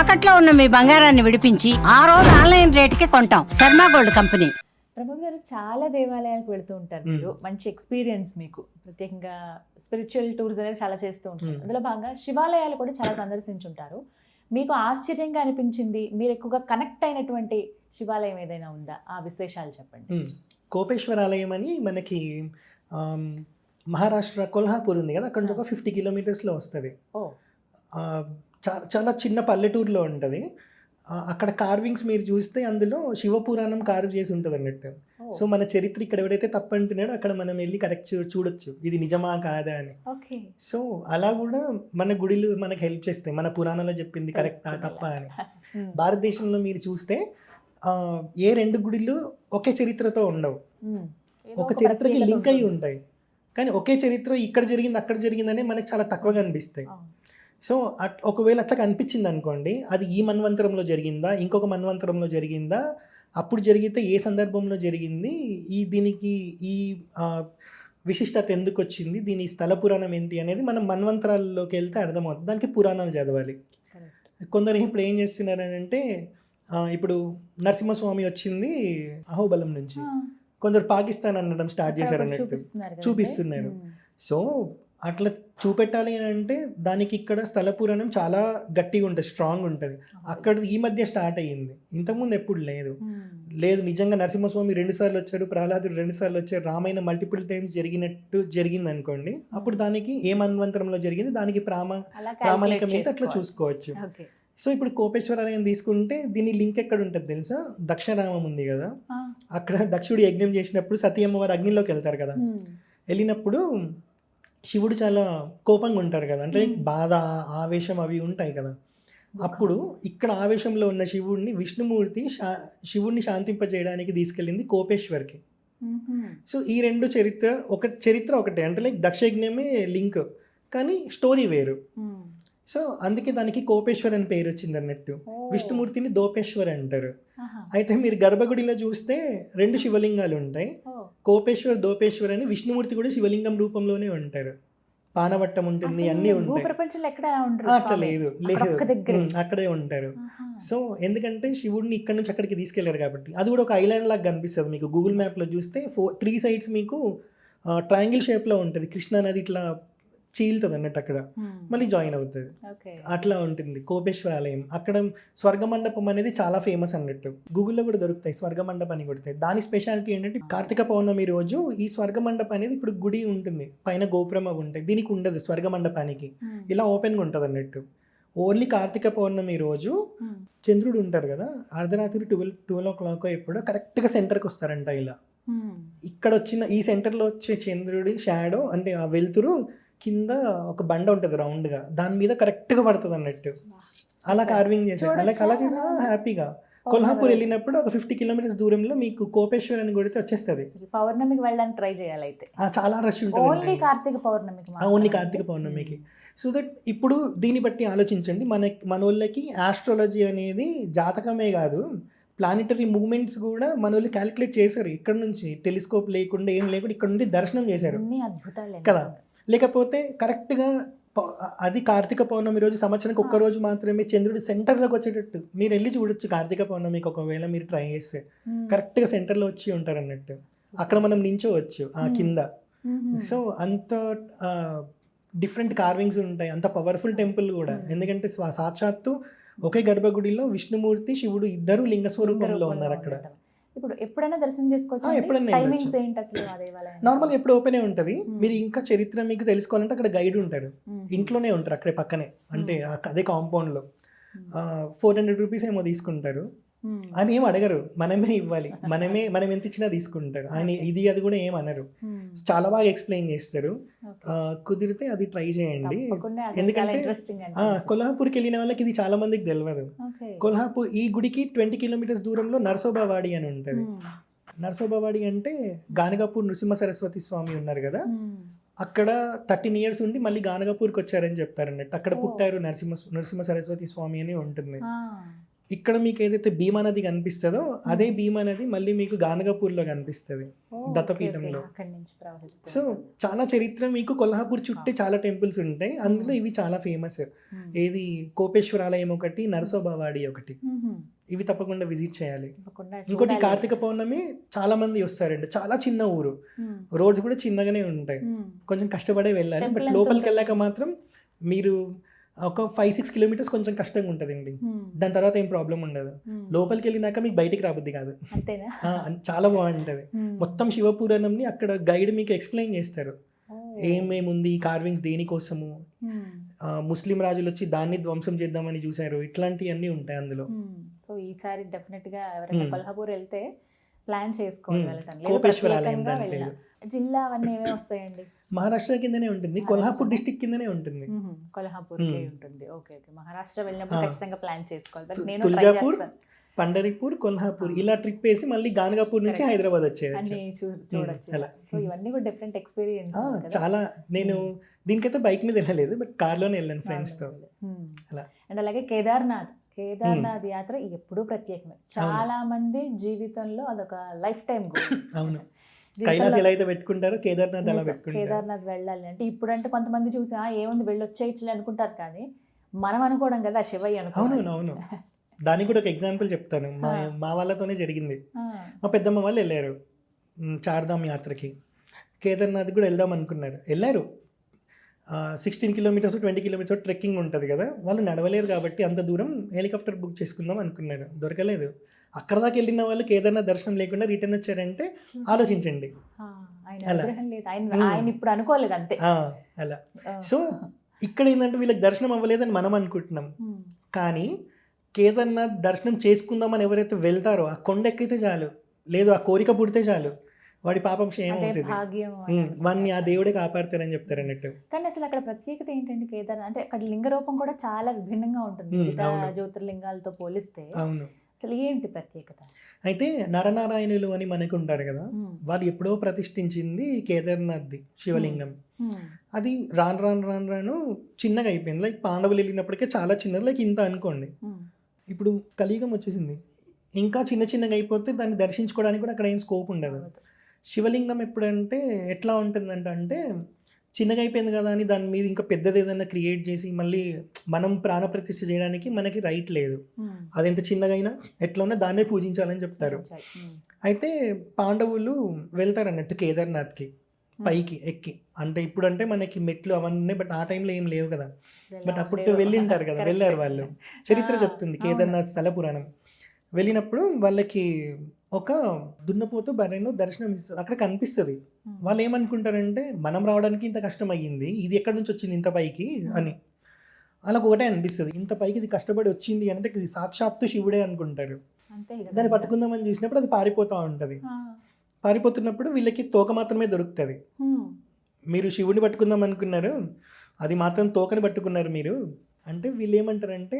తాకట్లో ఉన్న మీ బంగారాన్ని విడిపించి ఆ రోజు ఆన్లైన్ రేటుకి కొంటాం. Sharma gold company. ప్రభు గారు చాలా దేవాలయాలకు వెళ్తూ ఉంటారు. మీరు. మంచి ఎక్స్పీరియన్స్ మీకు. ప్రత్యేకంగా స్పిరిచువల్ టూర్స్ అనేవి చాలా చేస్తూ ఉంటారు. అందులో భాగంగా శివాలయాలు కూడా చాలా సందర్శించుంటారు. మీకు ఆశ్చర్యంగా అనిపించింది? మీరు ఎక్కువగా కనెక్ట్ అయినటువంటి శివాలయం ఏదైనా ఉందా? ఆ విశేషాలు చెప్పండి. కోపేశ్వర ఆలయం అని మనకి మహారాష్ట్ర కొల్హాపూర్ ఉంది కదా? అక్కడ నుంచి ఒక ఫిఫ్టీ కిలోమీటర్స్లో వస్తుంది. ఓ ఆ, చా- చాలా చిన్న పల్లెటూరులో ఉంటుంది. అక్కడ కార్వింగ్స్ మీరు చూస్తే అందులో శివపురాణం కార్వ్ చేసి ఉంటుంది అన్నట్టు. సో మన చరిత్ర ఇక్కడ ఎవరైతే తప్పంటున్నాడో అక్కడ మనం వెళ్ళి కరెక్ట్ చూడొచ్చు. ఇది నిజమా కాదా అని. సో అలా కూడా మన గుడిలు మనకు హెల్ప్ చేస్తాయి. మన పురాణంలో చెప్పింది కరెక్టా. తప్ప అని. భారతదేశంలో మీరు చూస్తే ఏ రెండు గుడిలు ఒకే చరిత్రతో ఉండవు. ఒక చరిత్రకి లింక్ అయి. ఉంటాయి. కానీ ఒకే చరిత్ర ఇక్కడ జరిగింది అక్కడ జరిగిందని మనకి చాలా తక్కువగా అనిపిస్తాయి. సో అట్ ఒకవేళ అట్లా కనిపించింది అనుకోండి అది ఈ మన్వంతరంలో జరిగిందా ఇంకొక మన్వంతరంలో జరిగిందా అప్పుడు జరిగితే ఏ సందర్భంలో జరిగింది ఈ దీనికి ఈ విశిష్టత ఎందుకు వచ్చింది దీని స్థల పురాణం ఏంటి అనేది మనం మన్వంతరాల్లోకి వెళ్తే అర్థమవుతుంది. దానికి పురాణాలు చదవాలి. కొందరు ఇప్పుడు ఏం చేస్తున్నారనంటే ఆ, ఇప్పుడు నరసింహస్వామి వచ్చింది అహోబలం నుంచి. కొందరు పాకిస్తాన్ అనడం స్టార్ట్ చేశారు అన్నట్టు చూపిస్తున్నారు. సో అట్లా చూపెట్టాలి అని అంటే దానికి ఇక్కడ స్థల పురాణం చాలా గట్టిగా ఉంటుంది స్ట్రాంగ్ ఉంటుంది. అక్కడ ఈ మధ్య స్టార్ట్ అయ్యింది. ఇంతకుముందు ఎప్పుడు లేదు. లేదు నిజంగా నరసింహస్వామి రెండు సార్లు వచ్చారు ప్రహ్లాదుడు రెండు సార్లు వచ్చారు రామాయణ మల్టిపుల్ టైమ్స్ జరిగినట్టు జరిగింది అనుకోండి అప్పుడు దానికి ఏ మన్వంతరంలో జరిగింది దానికి ప్రామా అలా ప్రామాణికం calculate అయితే అట్లా. చూసుకోవచ్చు. సో ఇప్పుడు కోపేశ్వరాలయం తీసుకుంటే దీని లింక్ ఎక్కడ ఉంటుంది తెలుసా? దక్షరామం ఉంది కదా. అక్కడ దక్షుడు యజ్ఞం చేసినప్పుడు సతీ అమ్మవారు అగ్నిలోకి వెళ్తారు కదా. వెళ్ళినప్పుడు శివుడు చాలా కోపంగా ఉంటారు కదా అంటే. బాధ ఆవేశం అవి ఉంటాయి కదా అప్పుడు ఇక్కడ ఆవేశంలో ఉన్న శివుడిని విష్ణుమూర్తి శా శివుడిని శాంతింపజేయడానికి తీసుకెళ్ళింది కోపేశ్వర్కి. సో ఈ రెండు చరిత్ర ఒక చరిత్ర ఒకటే అంటే లైక్ దక్షయజ్ఞమే లింక్ కానీ స్టోరీ వేరు. సో అందుకే దానికి కోపేశ్వర్ అని పేరు వచ్చింది అన్నట్టు. విష్ణుమూర్తిని దోపేశ్వర్ అంటారు. అయితే మీరు గర్భగుడిలో చూస్తే రెండు శివలింగాలు ఉంటాయి. కోపేశ్వర్ దోపేశ్వర్ అని విష్ణుమూర్తి కూడా శివలింగం రూపంలోనే ఉంటారు. పానవట్టం ఉంటుంది అన్నీ ఉంటాయి. అట్లా. లేదు అక్కడ లేదు. అక్కడే ఉంటారు. సో ఎందుకంటే శివుడిని ఇక్కడ నుంచి అక్కడికి తీసుకెళ్ళారు కాబట్టి. అది కూడా ఒక ఐలాండ్ లాగా కనిపిస్తుంది మీకు గూగుల్ మ్యాప్లో చూస్తే ఫోర్ త్రీ సైడ్స్ మీకు ట్రయాంగిల్ షేప్లో ఉంటుంది. కృష్ణా నది ఇట్లా చీలుతుంది అన్నట్టు అక్కడ మ్మ్. మళ్ళీ జాయిన్ అవుతుంది. అట్లా ఉంటుంది. కోపేశ్వర ఆలయం అక్కడ స్వర్గ మండపం అనేది చాలా ఫేమస్ అన్నట్టు. గూగుల్లో కూడా దొరుకుతాయి స్వర్గ మండపం అని కొడితే. దాని స్పెషాలిటీ ఏంటంటే కార్తీక పౌర్ణమి రోజు ఈ స్వర్గ మండపం అనేది ఇప్పుడు గుడి ఉంటుంది. పైన గోపురం అవి ఉంటాయి. దీనికి ఉండదు స్వర్గ మండపానికి మ్మ్. ఇలా ఓపెన్గా ఉంటుంది అన్నట్టు ఓన్లీ కార్తీక పౌర్ణమి రోజు. చంద్రుడు ఉంటారు కదా అర్ధరాత్రి ట్వెల్వ్ ట్వెల్వ్ ఓ క్లాక్ ఎప్పుడో కరెక్ట్గా సెంటర్కి వస్తారంట ఇలా. ఇక్కడ వచ్చిన ఈ సెంటర్లో వచ్చే చంద్రుడి షాడో అంటే ఆ వెలుతురు కింద ఒక బండ ఉంటుంది రౌండ్గా. దాని మీద కరెక్ట్గా పడుతుంది అన్నట్టు. అలా కార్వింగ్ చేశారు అలా? అలా చేసా హ్యాపీగా. కొల్హాపూర్ వెళ్ళినప్పుడు ఒక ఫిఫ్టీ కిలోమీటర్స్ దూరంలో మీకు కోపేశ్వర్ అని కొడితే వచ్చేస్తుంది పౌర్ణమికి వెళ్ళడానికి ట్రై చేయాలి అయితే చాలా రష్ ఓన్లీ ఉంటుంది కార్తీక పౌర్ణమికి ఓన్లీ. కార్తీక పౌర్ణమికి. సో దట్ ఇప్పుడు దీన్ని బట్టి ఆలోచించండి. మన మన వాళ్ళకి ఆస్ట్రాలజీ అనేది జాతకమే కాదు. ప్లానిటరీ మూమెంట్స్ కూడా మన వాళ్ళు క్యాలిక్యులేట్ చేశారు. ఇక్కడ నుంచి టెలిస్కోప్ లేకుండా ఏం లేకుండా ఇక్కడ నుండి దర్శనం చేశారు. కదా. లేకపోతే కరెక్ట్గా అది కార్తీక పౌర్ణమి రోజు సంవత్సరానికి ఒక్క రోజు మాత్రమే చంద్రుడు సెంటర్లోకి వచ్చేటట్టు. మీరు వెళ్ళి చూడొచ్చు కార్తీక పౌర్ణమికి ఒకవేళ మీరు ట్రై చేస్తే. కరెక్ట్గా సెంటర్లో వచ్చి ఉంటారు అన్నట్టు. అక్కడ మనం నించోవచ్చు ఆ. కింద. సో అంత డిఫరెంట్ కార్వింగ్స్ ఉంటాయి. అంత పవర్ఫుల్ టెంపుల్ కూడా. ఎందుకంటే సాక్షాత్తు ఒకే గర్భగుడిలో విష్ణుమూర్తి శివుడు ఇద్దరు లింగ స్వరూపంలో ఉన్నారు అక్కడ. ఇప్పుడు ఎప్పుడైనా దర్శనం చేసుకోవచ్చు ఎప్పుడైనా టైమింగ్స్. ఏంటి అసలు నార్మల్ ఎప్పుడు ఓపెనే ఉంటుంది. Hmm. మీరు ఇంకా చరిత్ర మీకు తెలుసుకోవాలంటే అక్కడ గైడ్ ఉంటారు ఇంట్లోనే ఉంటారు అక్కడే పక్కనే. అంటే ఆ- అదే కాంపౌండ్లో ఫోర్ హండ్రెడ్ రూపీస్ ఏమో తీసుకుంటారు. ఆయన ఏం అడగరు. మనమే ఇవ్వాలి. మనమే మనం ఎంత ఇచ్చినా తీసుకుంటారు ఆయన ఇది అది కూడా ఏం అనరు. చాలా బాగా ఎక్స్ప్లెయిన్ చేస్తారు. కుదిరితే అది ట్రై చేయండి. ఎందుకంటే- కొల్హాపూర్కి వెళ్ళిన వాళ్ళకి ఇది చాలా మందికి తెలియదు కొల్హాపూర్ ఈ గుడికి ట్వంటీ కిలోమీటర్స్ దూరంలో నరసోబావాడి అని ఉంటుంది. నరసోబావాడి అంటే గానగాపూర్ నృసింహ సరస్వతి స్వామి ఉన్నారు కదా? అక్కడ థర్టీన్ ఇయర్స్ ఉండి మళ్ళీ గానగాపూర్కి వచ్చారని చెప్తారు అన్నట్టు అక్కడ. పుట్టారు నరసింహ నరసింహ సరస్వతి స్వామి అని ఉంటుంది. ఇక్కడ మీకు ఏదైతే భీమా నది కనిపిస్తుందో అదే భీమా నది మళ్ళీ మీకు గానగపూర్లో కనిపిస్తుంది. దత్తపీఠంలో. సో చాలా చరిత్ర మీకు కొల్హాపూర్ చుట్టే చాలా టెంపుల్స్ ఉంటాయి. అందులో ఇవి చాలా ఫేమస్. ఏది? కోపేశ్వరాలయం ఒకటి నరసోబావాడి ఒకటి. ఇవి తప్పకుండా విజిట్ చేయాలి. ఇంకోటి కార్తీక పౌర్ణమి చాలా మంది వస్తారండి. చాలా చిన్న ఊరు. రోడ్స్ కూడా చిన్నగానే ఉంటాయి. కొంచెం కష్టపడే వెళ్ళాలి. బట్ లోపలికి? వెళ్ళాక మాత్రం మీరు ఒక ఫైవ్ సిక్స్ కిలోమీటర్స్ కొంచెం కష్టంగా ఉంటుందండి. దాని తర్వాత ఏం ప్రాబ్లం ఉండదు. లోపలికి వెళ్ళినాక మీకు బయటికి రాబుద్ది కాదు. చాలా బాగుంటది. మొత్తం శివపురాణంని అక్కడ గైడ్ మీకు ఎక్స్ప్లెయిన్ చేస్తారు. ఏమేముంది ఈ కార్వింగ్స్ దేనికోసము? ముస్లిం రాజులు వచ్చి దాన్ని ధ్వంసం చేద్దామని చూశారు. ఇట్లాంటివన్నీ ఉంటాయి అందులో. సో ఈసారి డెఫినెట్గా ఎవరైనా. కొల్హాపూర్ వెళ్తే ప్లాన్ చేసుకోవాలి. వెళ్ళటం. జిల్లా అవన్నీ ఏమేమి వస్తాయండి? మహారాష్ట్ర కిందనే ఉంటుంది. కొల్హాపూర్ డిస్టిక్ కిందనే ఉంటుంది. కొల్హాపూర్. ఉంటుంది. Okay okay. మహారాష్ట్ర వెళ్ళినప్పుడు. ఖచ్చితంగా ప్లాన్ చేసుకోవాలి. బట్ నేను తుల్జాపూర్. పండరిపూర్ కొల్హాపూర్ ఇలా ట్రిప్ వేసి మళ్ళీ గానగాపూర్ నుంచి. హైదరాబాద్ అలా. సో ఇవన్నీ కూడా డిఫరెంట్ ఎక్స్పీరియన్స్ చాలా. నేను దీనికైతే బైక్ మీద వెళ్ళలేదు బట్ కార్లోనే వెళ్ళాను ఫ్రెండ్స్తో. అలా. అండ్ అలాగే కేదార్నాథ్. కేదార్నాథ్ యాత్ర ఎప్పుడూ ప్రత్యేకమే. చాలా మంది జీవితంలో అదొక లైఫ్ టైం అవును. కైలాస్ ఎలా అయితే పెట్టుకుంటారో కేదార్నాథ్ అలా పెట్టుకుంటారు. కేదార్నాథ్ వెళ్ళాలి అంటే ఇప్పుడంటే కొంతమంది చూసి "ఆ, ఏముంది వెళ్ళి వచ్చేయచ్చులే అనుకుంటారు కానీ మనం అనుకోవడం కదా శివయ్య అవును. దానికి కూడా ఒక ఎగ్జాంపుల్ చెప్తాను. మా. మా వాళ్ళతోనే జరిగింది. మా పెద్దమ్మ వాళ్ళు వెళ్ళారు చార్ధామ్ యాత్రకి. కేదార్నాథ్ కూడా వెళ్దాం అనుకున్నారు. వెళ్ళారు. Sixteen kilometres twenty kilometres trekking ఉంటుంది కదా వాళ్ళు నడవలేరు కాబట్టి అంత దూరం హెలికాప్టర్ బుక్ చేసుకుందాం అనుకున్నారు. దొరకలేదు. అక్కడ దాకా వెళ్ళిన వాళ్ళు కేదార్నాథ్ దర్శనం లేకుండా రిటర్న్ వచ్చారంటే ఆలోచించండి. ఆ, ఆయన అలా. ఇప్పుడు అనుకోలేదు అంతే. ఆ. సో ఇక్కడ ఏంటంటే వీళ్ళకి దర్శనం అవ్వలేదని మనం అనుకుంటున్నాం. ఉమ్, కానీ కేదార్నాథ్ దర్శనం చేసుకుందామని ఎవరైతే వెళ్తారో ఆ కొండ ఎక్కితే చాలు లేదు ఆ కోరిక పుడితే చాలు వాడి పాపం వాడిని ఆ దేవుడే కాపాడతారని చెప్తారు అన్నట్టు. కానీ అసలు అక్కడ ప్రత్యేకత ఏంటంటే కేదార్? అంటే అక్కడ లింగ రూపం కూడా చాలా విభిన్నంగా ఉంటుంది. జ్యోతిర్లింగాలతో పోలిస్తే అవును. అసలు ఏంటి ప్రత్యేకత? అయితే నరనారాయణులు అని మనకు ఉంటారు కదా వాళ్ళు ఎప్పుడో ప్రతిష్ఠించింది కేదార్నాథ్ది శివలింగం. అది రాను రాను రాను రాను చిన్నగా అయిపోయింది. లైక్ పాండవులు వెళ్ళినప్పటికే చాలా చిన్నది. లైక్ ఇంత అనుకోండి. ఇప్పుడు కలియుగం వచ్చేసింది. ఇంకా చిన్న చిన్నగా అయిపోతే దాన్ని దర్శించుకోవడానికి కూడా అక్కడ ఏం స్కోప్ ఉండదు. శివలింగం ఎప్పుడంటే ఎట్లా ఉంటుందంట అంటే చిన్నగా అయిపోయింది కదా అని దాని మీద ఇంకా పెద్దది ఏదైనా క్రియేట్ చేసి మళ్ళీ మనం ప్రాణప్రతిష్ఠ చేయడానికి మనకి రైట్ లేదు. అది ఎంత చిన్నగా అయినా ఎట్లా ఉన్నా దాన్నే పూజించాలని చెప్తారు. అయితే పాండవులు వెళ్తారు అన్నట్టు కేదార్నాథ్కి పైకి ఎక్కి. అంటే ఇప్పుడు అంటే మనకి మెట్లు అవన్నీ ఉన్నాయి బట్ ఆ టైంలో ఏం లేవు కదా. బట్ అప్పుడు. వెళ్ళింటారు కదా. వెళ్ళారు వాళ్ళు. చరిత్ర చెప్తుంది. కేదార్నాథ్ స్థల పురాణం. వెళ్ళినప్పుడు వాళ్ళకి ఒక దున్నపోతు బర్రెను దర్శనం ఇస్తుంది. అక్కడ కనిపిస్తుంది. ఉమ్, వాళ్ళు ఏమనుకుంటారంటే మనం రావడానికి ఇంత కష్టం అయ్యింది ఇది ఎక్కడి నుంచి వచ్చింది ఇంత పైకి? అని. వాళ్ళకు ఒకటే అనిపిస్తుంది. ఇంత పైకి ఇది కష్టపడి వచ్చింది అంటే ఇది సాక్షాత్తు శివుడే అనుకుంటారు. దాన్ని పట్టుకుందామని చూసినప్పుడు అది పారిపోతూ ఉంటుంది. పారిపోతున్నప్పుడు వీళ్ళకి తోక మాత్రమే దొరుకుతుంది. ఉమ్, మీరు శివుని పట్టుకుందాం అనుకున్నారు. అది మాత్రం తోకని పట్టుకున్నారు మీరు. అంటే వీళ్ళు ఏమంటారంటే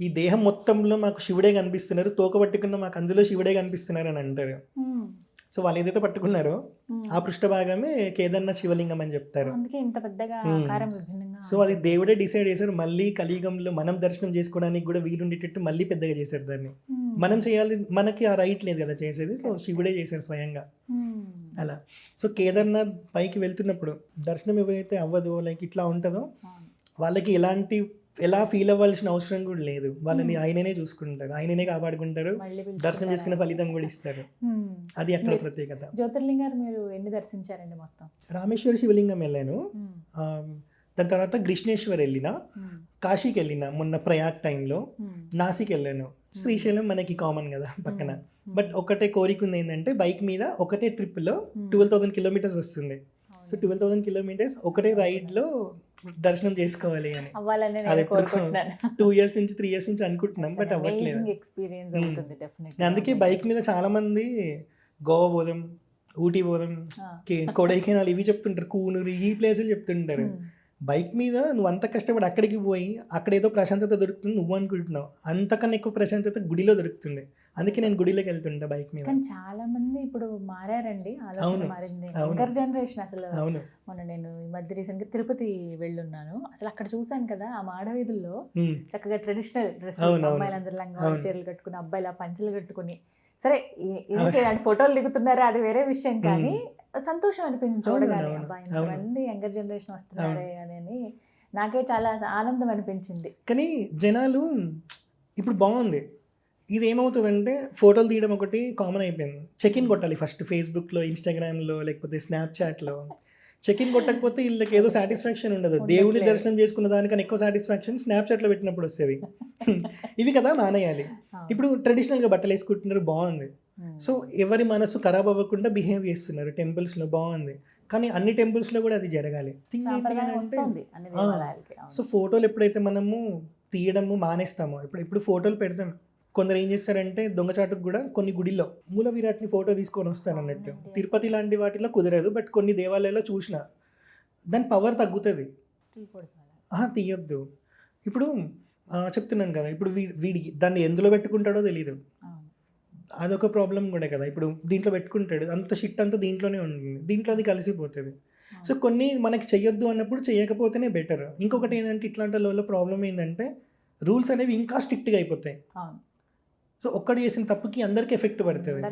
ఈ దేహం మొత్తంలో మాకు శివుడే కనిపిస్తున్నారు తోక పట్టుకున్న మాకు అందులో శివుడే కనిపిస్తున్నారు అని అంటారు. సో వాళ్ళు ఏదైతే పట్టుకున్నారో. ఆ పృష్ఠభాగమే కేదార్నాథ్ శివలింగం అని చెప్తారు. సో అది దేవుడే డిసైడ్ చేశారు మళ్ళీ కలియుగంలో మనం దర్శనం చేసుకోవడానికి కూడా వీలుండేటట్టు మళ్ళీ పెద్దగా చేశారు దాన్ని. మనం చేయాలి మనకి ఆ రైట్ లేదు కదా చేసేది సో శివుడే చేశారు స్వయంగా. అలా. సో కేదార్నాథ్ పైకి వెళ్తున్నప్పుడు దర్శనం ఎవరైతే అవ్వదో లైక్ ఇట్లా ఉంటుందో. వాళ్ళకి ఎలాంటి ఎలా ఫీల్ అవ్వాల్సిన అవసరం కూడా లేదు. వాళ్ళని Hmm. ఆయననే చూసుకుంటారు. ఆయననే కాపాడుకుంటారు. దర్శనం చేసుకునే పిలుచుకుంటారా? ఫలితం కూడా ఇస్తారు. ఉమ్. అది అక్కడ ప్రత్యేకత. జ్యోతిర్లింగారు మీరు ఎన్ని దర్శించారండి మొత్తం? రామేశ్వర శివలింగం వెళ్ళాను. ఆ, దాని తర్వాత కృష్ణేశ్వర్ వెళ్ళిన కాశీకి వెళ్ళిన మొన్న ప్రయాగ్ టైంలో నాసిక్ వెళ్ళాను. శ్రీశైలం మనకి కామన్ కదా పక్కన. బట్ ఒకటే కోరిక ఉంది ఏంటంటే బైక్ మీద ఒకటే ట్రిప్లో ట్వెల్వ్ థౌసండ్ కిలోమీటర్స్ వస్తుంది. సో ట్వెల్వ్ థౌసండ్ కిలోమీటర్స్ ఒకటే రైడ్లో దర్శనం చేసుకోవాలి అని. అది టూ ఇయర్స్ నుంచి త్రీ ఇయర్స్ నుంచి అనుకుంటున్నాం బట్ అవ్వట్లేదు. ఎక్స్పీరియన్స్ నేను అందుకే బైక్ మీద చాలా మంది గోవా పోదాం ఊటీ పోదాం కొడైకెనాల్ ఇవి చెప్తుంటారు కూనూరు ఈ ప్లేసులు చెప్తుంటారు. బైక్ మీద నువ్వు అంత కష్టపడి అక్కడికి పోయి అక్కడ ఏదో ప్రశాంతత దొరుకుతుంది నువ్వు అనుకుంటున్నావు. అంతకన్నా ఎక్కువ ప్రశాంతత గుడిలో దొరుకుతుంది. అందుకే నేను గుడిలోకి వెళ్తుంటా బైక్ మీద. కానీ చాలా మంది ఇప్పుడు మారారండి. ఆలోచన మారింది. యంగర్ జనరేషన్ అసలు. అవును. మొన్న నేను ఈ మధ్య రీసెంట్గా తిరుపతి వెళ్ళున్నాను. అసలు అక్కడ చూసాను కదా ఆ మాడవీధుల్లో చక్కగా ట్రెడిషనల్ డ్రెస్. అమ్మాయిలందరూ లంగా. చీరలు కట్టుకుని అబ్బాయిలు పంచలు కట్టుకుని. సరే. చేయాలి ఫోటోలు దిగుతున్నారా? అది వేరే విషయం కానీ సంతోషం అనిపించింది చూడగానే. అవును, అబ్బా అవును. ఇంతమంది యంగర్ జనరేషన్ వస్తున్నారే అని నాకే చాలా ఆనందం అనిపించింది. కానీ జనాలు ఇప్పుడు బాగుంది. ఇది ఏమవుతుందంటే ఫోటోలు తీయడం ఒకటి కామన్ అయిపోయింది. చెక్ ఇన్ కొట్టాలి ఫస్ట్ ఫేస్బుక్లో ఇన్స్టాగ్రామ్లో లేకపోతే స్నాప్చాట్లో చెక్ ఇన్ కొట్టకపోతే వీళ్ళకి ఏదో సాటిస్ఫాక్షన్ ఉండదు. దేవుడి. దర్శనం చేసుకున్న దానికన్నా ఎక్కువ సాటిస్ఫాక్షన్ స్నాప్చాట్లో పెట్టినప్పుడు వస్తుంది. ఇవి కదా మానేయాలి. ఇప్పుడు ట్రెడిషనల్గా బట్టలు వేసుకుంటున్నారు బాగుంది. సో ఎవరి మనసు ఖరాబ్ అవ్వకుండా బిహేవ్ చేస్తున్నారు. టెంపుల్స్లో బాగుంది. కానీ అన్ని టెంపుల్స్లో కూడా అది జరగాలి. సో ఫోటోలు ఎప్పుడైతే మనము తీయడము మానేస్తామో ఇప్పుడు ఇప్పుడు ఫోటోలు పెడతాం. కొందరు ఏం చేస్తారంటే దొంగచాటుకు కూడా కొన్ని గుడిలో మూల విరాట్ని ఫోటో తీసుకొని వస్తారు అన్నట్టు. తిరుపతి లాంటి వాటిలో కుదరదు బట్ కొన్ని దేవాలయాల్లో చూసిన దాని పవర్ తగ్గుతుంది. తీయొద్దు. ఇప్పుడు చెప్తున్నాను కదా ఇప్పుడు వీ వీడికి దాన్ని ఎందులో పెట్టుకుంటాడో తెలియదు. అదొక ప్రాబ్లం కూడా కదా ఇప్పుడు దీంట్లో పెట్టుకుంటాడు అంత షిట్ అంతా దీంట్లోనే ఉంటుంది దీంట్లో అది కలిసిపోతుంది. సో కొన్ని మనకి చెయ్యొద్దు అన్నప్పుడు చేయకపోతేనే బెటర్ ఇంకొకటి ఏంటంటే ఇట్లాంటి వాళ్ళ ప్రాబ్లం ఏంటంటే రూల్స్ అనేవి ఇంకా స్ట్రిక్ట్గా అయిపోతాయి. సో ఒక్కడు చేసిన తప్పుకి అందరికి ఎఫెక్ట్ పడుతుంది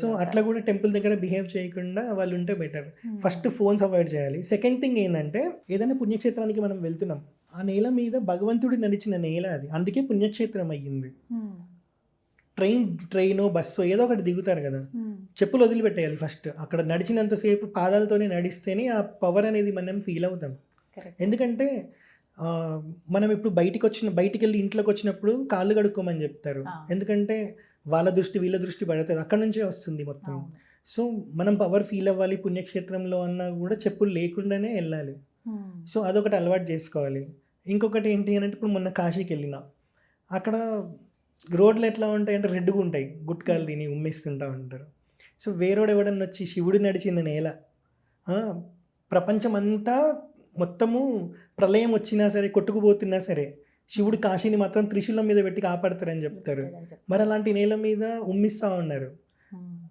సో? అట్లా కూడా టెంపుల్ దగ్గర బిహేవ్ చేయకుండా వాళ్ళు ఉంటే బెటర్. ఫస్ట్ ఫోన్స్ అవాయిడ్ చేయాలి సెకండ్ థింగ్ ఏంటంటే ఏదైనా పుణ్యక్షేత్రానికి మనం వెళ్తున్నాం ఆ నేల మీద భగవంతుడు నడిచిన నేల అది అందుకే పుణ్యక్షేత్రం అయ్యింది. ట్రైన్ ట్రైన్ బస్సు ఏదో ఒకటి దిగుతారు కదా. చెప్పులు వదిలిపెట్టేయాలి ఫస్ట్ అక్కడ నడిచినంతసేపు పాదాలతోనే నడిస్తేనే ఆ పవర్ అనేది మనం ఫీల్ అవుతాం. ఎందుకంటే ఆ, మనం ఇప్పుడు బయటికి వచ్చిన బయటికి వెళ్ళి ఇంట్లోకి వచ్చినప్పుడు కాళ్ళు కడుక్కోమని చెప్తారు. ఆ. ఎందుకంటే వాళ్ళ దృష్టి వీళ్ళ దృష్టి పడుతుంది అక్కడ నుంచే వస్తుంది మొత్తం. అవును. సో మనం పవర్ ఫీల్ అవ్వాలి పుణ్యక్షేత్రంలో అన్నా కూడా చెప్పులు లేకుండానే వెళ్ళాలి. సో అదొకటి అలవాటు చేసుకోవాలి. ఇంకొకటి ఏంటి అని అంటే ఇప్పుడు మొన్న కాశీకి వెళ్ళిన. అక్కడ రోడ్లు ఎట్లా ఉంటాయంటే రెడ్గా ఉంటాయి. గుట్కాలు తిని ఉమ్మేస్తుంటా ఉంటారు. సో వేరేవాడు ఎవడన్నా వచ్చి శివుడు నడిచిన నేల. ఆ, ప్రపంచమంతా మొత్తము ప్రళయం వచ్చినా సరే కొట్టుకుపోతున్నా సరే శివుడు కాశీని మాత్రం త్రిశూలం మీద పెట్టి కాపాడతారని చెప్తారు. మరి అలాంటి నేల మీద ఉమ్మిస్తూ ఉన్నారు.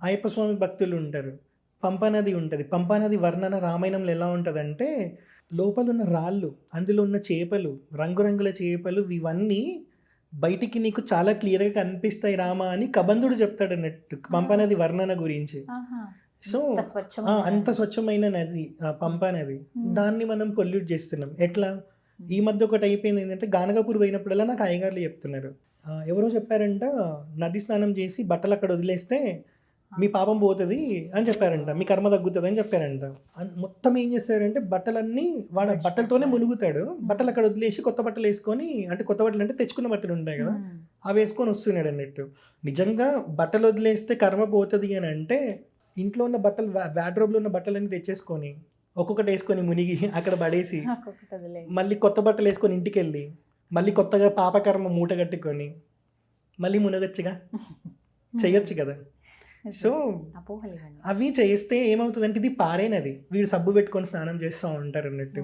అయ్యప్ప స్వామి భక్తులు ఉంటారు. పంపానది ఉంటుంది. పంపానది వర్ణన రామాయణంలో ఎలా ఉంటుందంటే లోపల ఉన్న రాళ్ళు అందులో ఉన్న చేపలు రంగురంగుల చేపలు ఇవన్నీ బయటికి నీకు చాలా క్లియర్గా కనిపిస్తాయి రామా అని కబంధుడు చెప్తాడు అన్నట్టు పంపానది వర్ణన గురించి. సో అంత స్వచ్ఛమైన నది పంపా నది. దాన్ని మనం పొల్యూట్ చేస్తున్నాం. ఎట్లా? ఈ మధ్య ఒకటి అయిపోయింది ఏంటంటే గానగాపూర్ పోయినప్పుడల్లా నాకు అయ్యగారులు చెప్తున్నారు. ఎవరో చెప్పారంట నది స్నానం చేసి బట్టలు అక్కడ వదిలేస్తే మీ పాపం పోతుంది అని చెప్పారంట. మీ కర్మ తగ్గుతుంది అని చెప్పారంట. మొత్తం ఏం చేస్తారంటే బట్టలన్నీ వాడు బట్టలతోనే మునుగుతాడు. బట్టలు అక్కడ వదిలేసి కొత్త బట్టలు వేసుకొని అంటే కొత్త బట్టలు అంటే తెచ్చుకున్న బట్టలు ఉంటాయి కదా. అవి వేసుకొని వస్తున్నాడు అన్నట్టు. నిజంగా బట్టలు వదిలేస్తే కర్మ పోతుంది అని అంటే ఇంట్లో ఉన్న బట్టలు వ్యాడ్రోబ్లో ఉన్న బట్టలన్నీ తెచ్చేసుకొని ఒక్కొక్కటి వేసుకొని మునిగి అక్కడ పడేసి. మళ్ళీ కొత్త బట్టలు వేసుకొని ఇంటికి వెళ్ళి మళ్ళీ కొత్తగా పాపకర్మ మూట కట్టుకొని మళ్ళీ మునగొచ్చుగా. చెయ్యొచ్చు కదా. సో. అవి చేస్తే ఏమవుతుందంటే ఇది పారేనది. వీడు సబ్బు పెట్టుకొని స్నానం చేస్తూ ఉంటారు అన్నట్టు.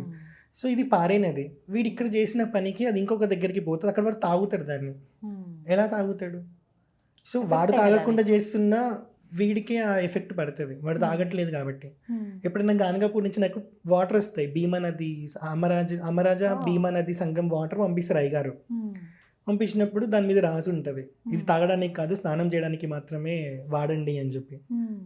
సో ఇది పారేనది. వీడు ఇక్కడ చేసిన పనికి అది ఇంకొక దగ్గరికి పోతుంది. అక్కడ వాడు తాగుతాడు దాన్ని. ఎలా తాగుతాడు? సో వాడు తాగకుండా చేస్తున్న వీడికే ఆ ఎఫెక్ట్ పడుతుంది వాడు. తాగట్లేదు కాబట్టి. ఎప్పుడైనా గానగాపూర్ నుంచి నాకు వాటర్ వస్తాయి భీమా నది అమరాజ అమరాజ. భీమా నది సంఘం వాటర్ పంపిస్తారు అయ్యగారు. పంపించినప్పుడు దాని మీద రాసి ఉంటుంది ఇది. తాగడానికి కాదు స్నానం చేయడానికి మాత్రమే వాడండి అని చెప్పి.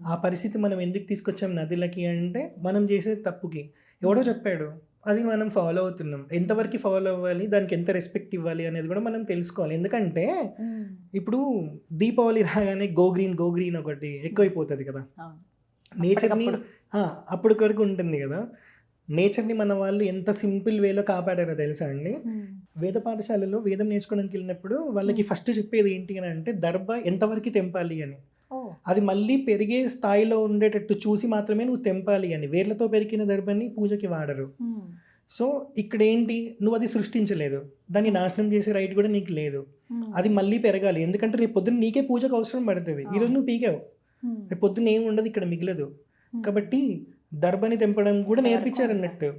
ఆ పరిస్థితి మనం ఎందుకు తీసుకొచ్చాం నదులకి అంటే మనం చేసే తప్పుకి ఎవడో చెప్పాడు అది మనం ఫాలో అవుతున్నాం ఎంతవరకు ఫాలో అవ్వాలి దానికి ఎంత రెస్పెక్ట్ ఇవ్వాలి అనేది కూడా మనం తెలుసుకోవాలి ఎందుకంటే. ఇప్పుడు దీపావళి రాగానే గో గ్రీన్ గో గ్రీన్ ఒకటి ఎక్కువైపోతుంది కదా. నేచర్ని. అప్పటి వరకు ఉంటుంది కదా నేచర్ని మన వాళ్ళు ఎంత సింపుల్ వేలో కాపాడారో తెలుసా అండి. వేద పాఠశాలలో వేదం నేర్చుకోవడానికి వెళ్ళినప్పుడు వాళ్ళకి ఫస్ట్ చెప్పేది ఏంటి అని అంటే దర్భ ఎంతవరకు తెంపాలి అని. అది మళ్ళీ పెరిగే స్థాయిలో ఉండేటట్టు చూసి మాత్రమే నువ్వు తెంపాలి అని. వేర్లతో పెరిగిన దర్భని పూజకి వాడరు. సో ఇక్కడ ఏంటి నువ్వు అది సృష్టించలేదు. దాన్ని నాశనం చేసే రైట్ కూడా నీకు లేదు. అది మళ్ళీ పెరగాలి. ఎందుకంటే రేపు పొద్దున్న నీకే పూజకు అవసరం పడుతుంది. ఈరోజు నువ్వు పీకావు. రేపు పొద్దున్న ఏమి ఉండదు ఇక్కడ మిగలదు. కాబట్టి దర్భని తెంపడం కూడా నేర్పించారు. అన్నట్టు.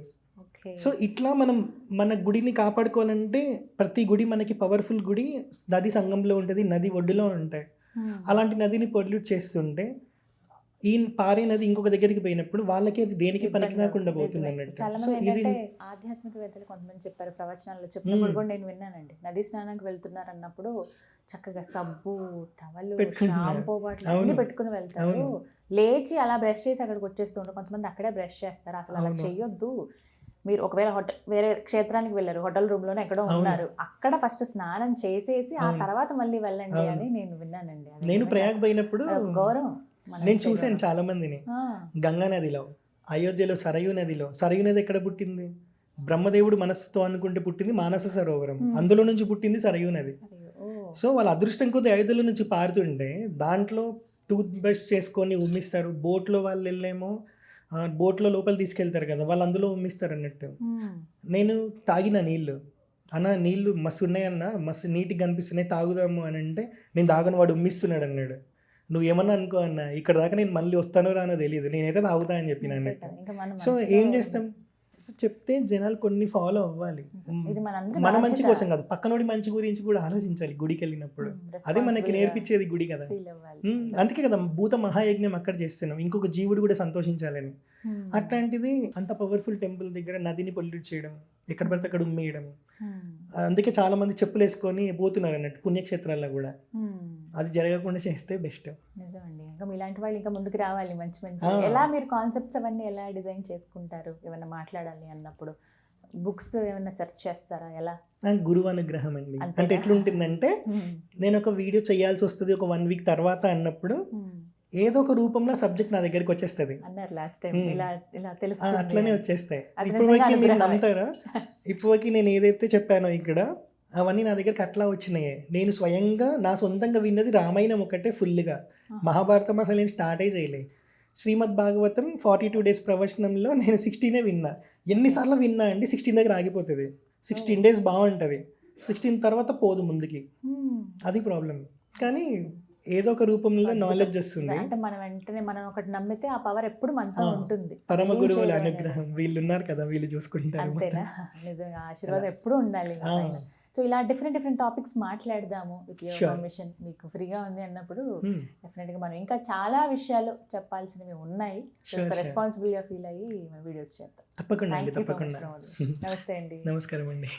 సో ఇట్లా మనం మన గుడిని కాపాడుకోవాలంటే ప్రతి గుడి మనకి పవర్ఫుల్ గుడి. నది సంఘంలో ఉంటుంది నది ఒడ్డులో ఉంటాయి. అలాంటి నదిని పొల్యూట్ చేస్తుంటే ఈ పారే నది ఇంకొక దగ్గరికి పోయినప్పుడు వాళ్ళకి అది దేనికి పనికి రాకుండా పోతుంది అన్నట్టు చాలా సో మంది ఇది ఆధ్యాత్మికవేత్తలు కొంతమంది చెప్పారు ప్రవచనాల్లో చెప్పినప్పుడు మ్మ్. కూడా నేను విన్నానండి నదీ స్నానానికి వెళ్తున్నారు అన్నప్పుడు చక్కగా సబ్బు టవలు. Shampoo bottle. అన్ని పెట్టుకుని వెళ్తారు. లేచి అలా బ్రష్ చేసి అక్కడికి వచ్చేస్తుంటారు కొంతమంది అక్కడే బ్రష్ చేస్తారు అసలు అలా అవును. మీరు ఒకవేళ హోటల్ వేరే క్షేత్రానికి వెళ్ళారు హోటల్ రూమ్లోనే ఎక్కడో. ఉన్నారు అక్కడ ఫస్ట్ స్నానం చేసేసి ఆ. తర్వాత మళ్ళీ వెళ్ళండి. అని నేను విన్నానండి నేను ప్రయాగ్ పోయినప్పుడు గౌరవం నేను చూశాను. చాలా మందిని గంగా నదిలో అయోధ్యలో సరయూ నదిలో సరయూ నది ఎక్కడ పుట్టింది బ్రహ్మదేవుడు మనస్సుతో అనుకుంటే పుట్టింది మానస సరోవరం. అందులో నుంచి పుట్టింది సరయూ నది. సో వాళ్ళ అదృష్టం కొద్ది అయోధ్యలో నుంచి పారుతుంటే దాంట్లో టూత్ బ్రష్ చేసుకొని ఉమ్మిస్తారు బోట్లో వాళ్ళు వెళ్ళేమో బోట్లో లోపల తీసుకెళ్తారు కదా వాళ్ళు అందులో ఉమ్మిస్తారు అన్నట్టు. నేను తాగిన నీళ్ళు. అన్న నీళ్ళు మస్తు ఉన్నాయన్న మస్తు నీట్గా కనిపిస్తున్నాయి తాగుదాము అని అంటే నేను తాగను వాడు ఉమ్మిస్తున్నాడు అన్నాడు. నువ్వు ఏమన్నా అనుకో అన్న ఇక్కడ దాకా నేను మళ్ళీ వస్తానో రానో తెలియదు నేనైతే తాగుతా అని చెప్పిన అన్నట్టు. సో ఏం చేస్తాం? సో చెప్తే జనాలు కొన్ని ఫాలో అవ్వాలి. మన మంచి. కోసం కాదు పక్కనోడి మంచి గురించి కూడా ఆలోచించాలి గుడికి వెళ్ళినప్పుడు. అదే మనకి నేర్పించేది గుడి కదా. అందుకే కదా భూత మహాయజ్ఞం అక్కడ చేస్తున్నాం. ఇంకొక జీవుడు కూడా సంతోషించాలని. అట్లాంటిది అంత పవర్ఫుల్ టెంపుల్ దగ్గర నదిని పొల్యూట్ చేయడం ఎక్కడ పడితే అక్కడ ఉమ్మేయడం. మ్మ్. అందుకే చాలా మంది చెప్పులు వేసుకొని పోతున్నారు అన్నట్టు పుణ్యక్షేత్రాల్లో కూడా. అది జరగకుండా చేస్తే బెస్ట్ నిజమండి. ఇంకా మీలాంటి వాళ్ళు ఇంకా ముందుకు రావాలి మంచి మంచి. ఎలా మీరు కాన్సెప్ట్స్ అవన్నీ ఎలా డిజైన్ చేసుకుంటారు? ఏమైనా మాట్లాడాలి అన్నప్పుడు? బుక్స్ ఏమైనా సెర్చ్ చేస్తారా? ఎలా? గురువు అనుగ్రహం అండి? అంటే ఎట్లుంటుందంటే. నేను ఒక వీడియో చేయాల్సి వస్తుంది ఒక వన్ వీక్ తర్వాత అన్నప్పుడు. ఏదో ఒక రూపంలో సబ్జెక్ట్ నా దగ్గరికి వచ్చేస్తుంది. అట్లనే వచ్చేస్తాయి. ఇప్పటివరకు మీరు. నమ్ముతారా? ఇప్పటివరకు నేను ఏదైతే చెప్పానో ఇక్కడ అవన్నీ నా దగ్గరికి అట్లా వచ్చినాయి. నేను స్వయంగా నా సొంతంగా విన్నది రామాయణం ఒకటే ఫుల్గా మహాభారతం అసలు నేను స్టార్టే చేయలే. Srimad Bhagavatam forty two days ప్రవచనంలో నేను సిక్స్టీనే విన్నా. ఎన్నిసార్లు విన్నా అండి సిక్స్టీన్ దగ్గర ఆగిపోతుంది. సిక్స్టీన్ డేస్ బాగుంటుంది. సిక్స్టీన్ తర్వాత పోదు ముందుకి. అది ప్రాబ్లం కానీ ఏదో ఒక రూపంలో. నాలెడ్జ్ వస్తుంది. అంటే మనం వెంటనే మనం ఒకటి నమ్మితే ఆ పవర్ ఎప్పుడు మనతో. ఉంటుంది. పరమ గురువుల అనుగ్రహం. వీళ్ళు ఉన్నారు కదా వీళ్ళు చూసుకుంటారు అంతేనా. నిజంగా ఆశీర్వాదం ఎప్పుడూ ఉండాలి సో ఇలా డిఫరెంట్ డిఫరెంట్ టాపిక్స్ మాట్లాడదాము విత్ యువర్. పర్మిషన్ మీకు ఫ్రీగా ఉంది అన్నప్పుడు hmm, డెఫినెట్గా మనం ఇంకా చాలా విషయాలు చెప్పాల్సినవి ఉన్నాయి. రెస్పాన్సిబుల్గా ఫీల్ అయ్యి మన వీడియోస్ చేద్దాం. తప్పకుండా నమస్తే అండి. నమస్కారం అండి.